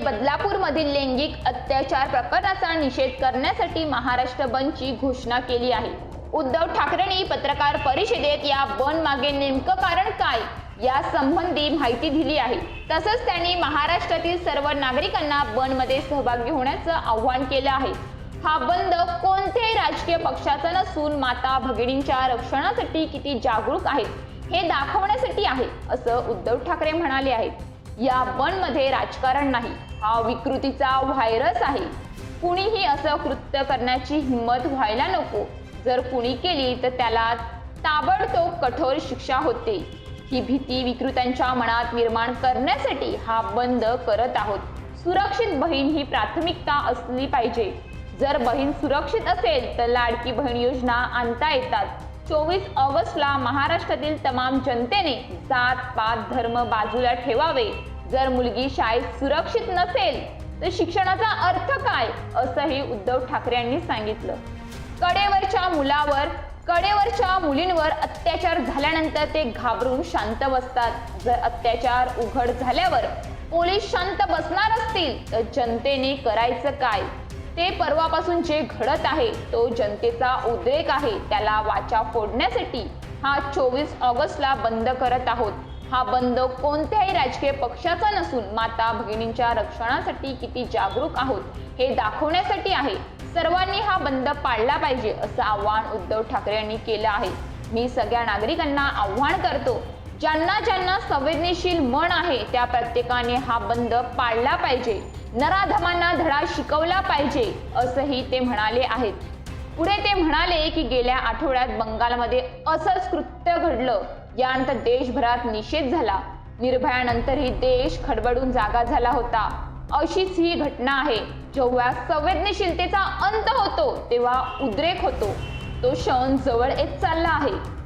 बदलापूर मधील लैंगिक अत्याचार प्रकरणाचा निषेध करण्यासाठी महाराष्ट्र बंदची घोषणा केली आहे. उद्धव ठाकरेंनी पत्रकार परिषदेत या बंद मागे नेमकं कारण काय या संबंधी माहिती दिली आहे. तसंच त्यांनी महाराष्ट्रातील सर्व नागरिकांना बंदमध्ये सहभागी होण्याचं आव्हान केलं आहे. हा बंद कोणत्याही राजकीय पक्षाचा नसून माता भगिनींच्या रक्षणासाठी किती जागरूक आहेत हे दाखवण्यासाठी आहे असं उद्धव ठाकरे म्हणाले आहेत. या बंदमध्ये राजकारण नाही. हा विकृतीचा व्हायरस आहे. कुणीही असं कृत्य करण्याची हिंमत व्हायला नको. जर कुणी केली तर त्याला ताबडतोब कठोर शिक्षा होते. ही भीती विकृतांच्या मनात निर्माण करण्यासाठी हा बंद करत आहोत. सुरक्षित बहीण ही प्राथमिकता असली पाहिजे. जर बहीण सुरक्षित असेल तर लाडकी बहीण योजना आणता येतात. चोवीस ऑगस्टला महाराष्ट्रातील तमाम जनतेने जात पात धर्म बाजूला ठेवावे. जर मुलगी शाळेत सुरक्षित नसेल तर शिक्षणाचा अर्थ काय असंही उद्धव ठाकरे यांनी सांगितलं. कडेवरच्या मुलावर कडेवरच्या मुलींवर अत्याचार झाल्यानंतर ते घाबरून शांत बसतात. जर अत्याचार उघड झाल्यावर पोलीस शांत बसणार असतील तर जनतेने करायचं काय? ते परवापासून जे घडत आहे तो जनतेचा उद्रेक आहे. त्याला वाचा फोडण्यासाठी हा चोवीस ऑगस्टला बंद करत आहोत. हा बंद कोणत्याही राजकीय पक्षाचा नसून माता भगिनींच्या रक्षणासाठी किती जागरूक आहोत हे दाखवण्यासाठी आहे. सर्वांनी हा बंद पाळला पाहिजे असं आवाहन उद्धव ठाकरे यांनी केलं आहे. मी सगळ्या नागरिकांना आव्हान करतो ज्यांना ज्यांना संवेदनशील मन आहे त्या प्रत्येकाने हा बंद पाळला पाहिजे. नराधमांना धडा शिकवला पाहिजे असंही ते म्हणाले आहेत. पुढे ते म्हणाले की गेल्या आठवड्यात बंगालमध्ये असंच कृत्य घडलं. यानंतर देशभरात निषेध झाला. निर्भयानंतरही देश खडबडून जागा झाला होता. अशीच ही घटना आहे. जेव्हा संवेदनशीलतेचा अंत होतो तेव्हा उद्रेक होतो. तो क्षण जवळ येत चालला आहे.